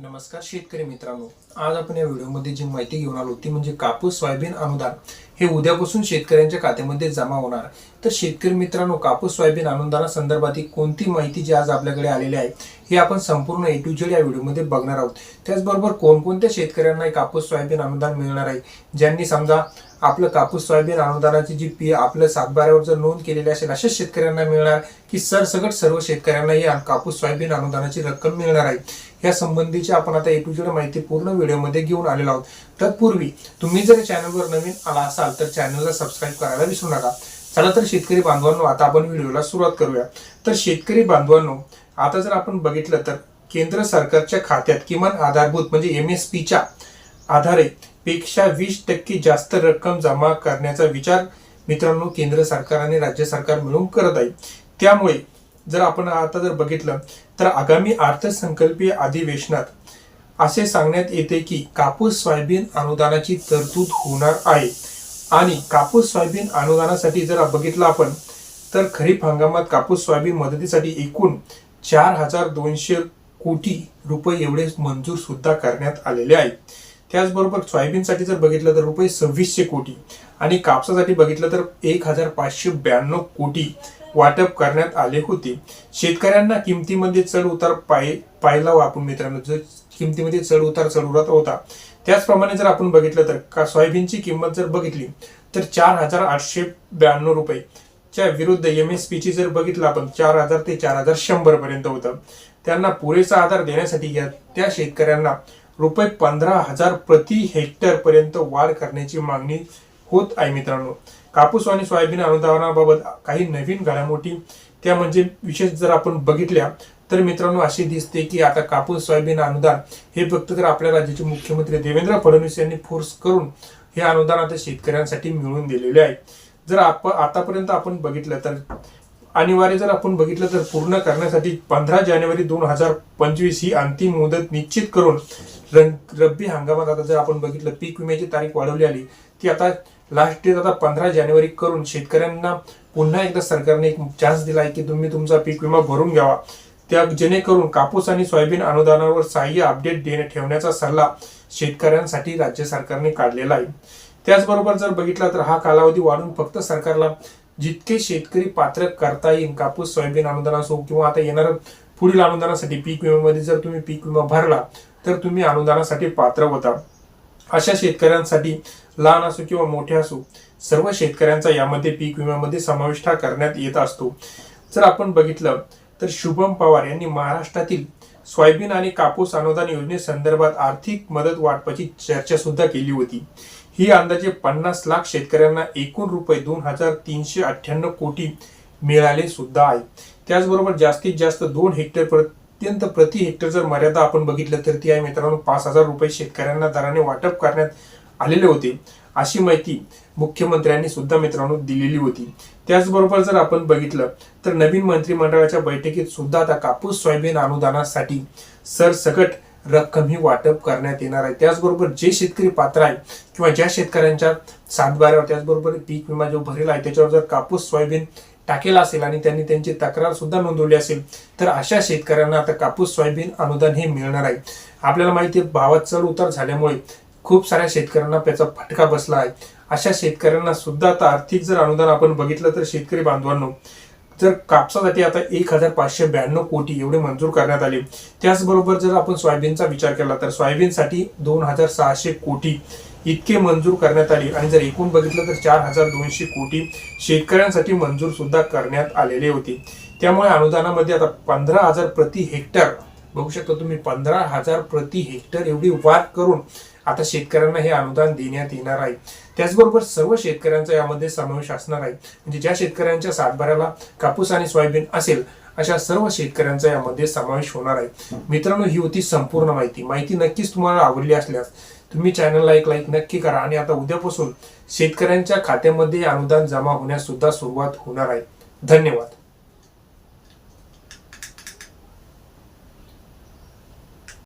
नमस्कार शेतकरी मित्रांनो. आज आपण या व्हिडिओमध्ये जी माहिती घेऊन आलो ती म्हणजे कापूस सोयाबीन अनुदान हे उद्यापासून शेतकऱ्यांच्या खात्यामध्ये जमा होणार. तर शेतकरी मित्रांनो कापूस सोयाबीन अनुदानासंदर्भातील कोणती माहिती जी आज आपल्याकडे आलेली आहे हे आपण संपूर्ण ए टू झेड या व्हिडिओमध्ये बघणार आहोत. त्याचबरोबर कोणकोणत्या शेतकऱ्यांना कापूस सोयाबीन अनुदान मिळणार आहे ज्यांनी समजा आपलं कापूस सोयाबीन अनुदानाची जी पी आपल्या सातबाऱ्यावर जर नोंद केलेली असेल अशा शेतकऱ्यांना मिळणार की सरसगट सर्व शेतकऱ्यांना ही कापूस सोयाबीन अनुदानाची रक्कम मिळणार आहे. या संबंधीची आपण आता ए टू माहिती पूर्ण व्हिडिओमध्ये घेऊन आलेलो आहोत. तत्पूर्वी तुम्ही जर चॅनलवर नवीन आला असाल तर चॅनलला सबस्क्राईब करायला विसरू नका. चला तर शेतकरी बांधवांनो आता आपण व्हिडिओला सुरुवात करूया. तर शेतकरी बांधवांनो आता जर आपण बघितलं तर केंद्र सरकारच्या खात्यात किमान आधारभूत म्हणजे एम एस पीच्या आधारे पेक्षा वीस टक्के जास्त रक्कम जमा करण्याचा विचार मित्रांनो केंद्र सरकार आणि राज्य सरकार मिळून करत आहे. त्यामुळे जर आपण आता जर बघितलं तर आगामी अर्थसंकल्पीय अधिवेशनात असे सांगण्यात येते की कापूस सोयाबीन अनुदानाची तरतूद होणार आहे. आणि कापूस सोयाबीन अनुदानासाठी जर बघितलं आपण तर खरीप हंगामात कापूस सोयाबीन मदतीसाठी एकूण चार हजार दोनशे कोटी रुपये एवढे मंजूर सुद्धा करण्यात आलेले आहे. त्याचबरोबर सोयाबीनसाठी जर बघितलं तर रुपये सव्वीसशे कोटी आणि कापसासाठी बघितलं तर एक हजार पाचशे ब्याण्णव कोटी वाटप करण्यात आले होते. शेतकऱ्यांना किमतीमध्ये चढ उतार पाय पाहिला हो आपण मित्रांनो. जर किमतीमध्ये चढ उतार चढ उतार होता. त्याचप्रमाणे जर आपण बघितलं तर का सोयाबीनची किंमत जर बघितली तर चार हजार आठशे ब्याण्णव रुपये च्या विरुद्ध एम एस पी ची जर बघितलं आपण चार हजार ते चार हजार शंभर पर्यंत होतं. त्यांना पुरेसा आधार देण्यासाठी या त्या शेतकऱ्यांना रुपये पंधरा हजार प्रति हेक्टर पर्यंत वाढ करण्याची मागणी होत आहे मित्रांनो. कापूस आणि सोयाबीन अनुदानाबाबत काही नवीन घडामोडी त्या म्हणजे विशेष जर आपण बघितल्या तर मित्रांनो अशी दिसते की आता कापूस सोयाबीन अनुदान हे फक्त तर आपल्या राज्याचे मुख्यमंत्री देवेंद्र फडणवीस यांनी फोर्स करून हे अनुदान आता शेतकऱ्यांसाठी मिळवून दिलेले आहे. जर आप आतापर्यंत आपण बघितलं तर अनिवार्य जर आपण बघितलं तर पूर्ण करण्यासाठी पंधरा जानेवारी दोन हजार पंचवीस ही अंतिम मुदत निश्चित करून रब्बी हंगामात आता जर आपण बघितलं पीक विम्याची तारीख वाढवली आली ती आता लास्ट डेट आता पंधरा जानेवारी करून शेतकऱ्यांना पुन्हा एकदा सरकारने एक चान्स दिला आहे की तुम्ही तुमचा पीक विमा भरून घ्यावा. त्या जेणेकरून कापूस आणि सोयाबीन अनुदानावर सहाय्य अपडेट देणे ठेवण्याचा सल्ला शेतकऱ्यांसाठी राज्य सरकारने काढलेला आहे. त्याचबरोबर जर बघितला तर हा कालावधी वाढून फक्त सरकारला जितके शेतकरी पात्र करता येईल कापूस सोयाबीन अनुदान असो किंवा आता येणार पुढील अनुदानासाठी पीक विम्यामध्ये जर तुम्ही पीक विमा भरला तर तुम्ही अनुदानासाठी पात्र होता. अशा शेतकऱ्यांसाठी लहान असो किंवा मोठे असो सर्व शेतकऱ्यांचा यामध्ये पीक विम्यामध्ये समाविष्ट करण्यात येत असतो. जर आपण बघितलं तर शुभम पवार यांनी महाराष्ट्रातील सोयाबीन आणि कापूस अनुदान योजनेसंदर्भात आर्थिक मदत वाटपाची चर्चा सुद्धा केली होती. ही अंदाजे पन्नास लाख शेतकऱ्यांना एकूण रुपये दोन हजार तीनशे अठ्ठ्याण्णव कोटी मिळाले सुद्धा आहे. त्याचबरोबर जास्तीत जास्त दोन हेक्टर पर्यंत प्रति हेक्टर जर मर्यादा आपण बघितलं तर ती आहे मित्रांनो पाच हजार रुपये शेतकऱ्यांना दराने वाटप करण्यात आलेले होते. अशी माहिती मुख्यमंत्र्यांनी सुद्धा मित्रांनो दिलेली होती. त्याचबरोबर जर आपण बघितलं तर नवीन मंत्रिमंडळाच्या बैठकीत सुद्धा आता कापूस सोयाबीन अनुदानासाठी सरसकट रक्कम ही वाटप करण्यात येणार आहे. त्याचबरोबर जे शेतकरी पात्र आहे किंवा ज्या शेतकऱ्यांच्या सातबाऱ्यावर त्याचबरोबर पीक विमा जो भरेला आहे त्याच्यावर जर कापूस सोयाबीन टाकेला असेल आणि त्यांनी त्यांची तक्रार सुद्धा नोंदवली असेल तर अशा शेतकऱ्यांना आता कापूस सोयाबीन अनुदान हे मिळणार आहे. आपल्याला माहिती आहे भावात चढ उतार झाल्यामुळे खूप साऱ्या शेतकऱ्यांना त्याचा फटका बसला आहे. अशा शेतकऱ्यांना सुद्धा आता आर्थिक जर अनुदान आपण बघितलं तर शेतकरी बांधवांनो जर कापसासाठी आता एक हजार पाचशे ब्याण्णव कोटी एवढे मंजूर करण्यात आले. त्याचबरोबर जर आपण सोयाबीनचा विचार केला तर सोयाबीनसाठी दोन हजार सहाशे कोटी इतके मंजूर करण्यात आले. आणि जर एकूण बघितलं तर चार हजार दोनशे कोटी शेतकऱ्यांसाठी मंजूर सुद्धा करण्यात आलेले होते. त्यामुळे अनुदानामध्ये आता पंधरा हजार प्रति हेक्टर बघू शकता तुम्ही पंधरा हजार प्रति हेक्टर एवढी वाढ करून आता शेतकऱ्यांना हे अनुदान देण्यात येणार आहे. त्याचबरोबर सर्व शेतकऱ्यांचा यामध्ये समावेश असणार आहे. म्हणजे ज्या शेतकऱ्यांच्या सातबाऱ्याला कापूस आणि सोयाबीन असेल अशा सर्व शेतकऱ्यांचा यामध्ये समावेश होणार आहे. मित्रांनो ही होती संपूर्ण माहिती. माहिती नक्कीच तुम्हाला आवडली असल्यास तुम्ही चॅनलला एक लाईक नक्की करा आणि आता उद्यापासून शेतकऱ्यांच्या खात्यामध्ये अनुदान जमा होण्यास सुद्धा सुरुवात होणार आहे. धन्यवाद.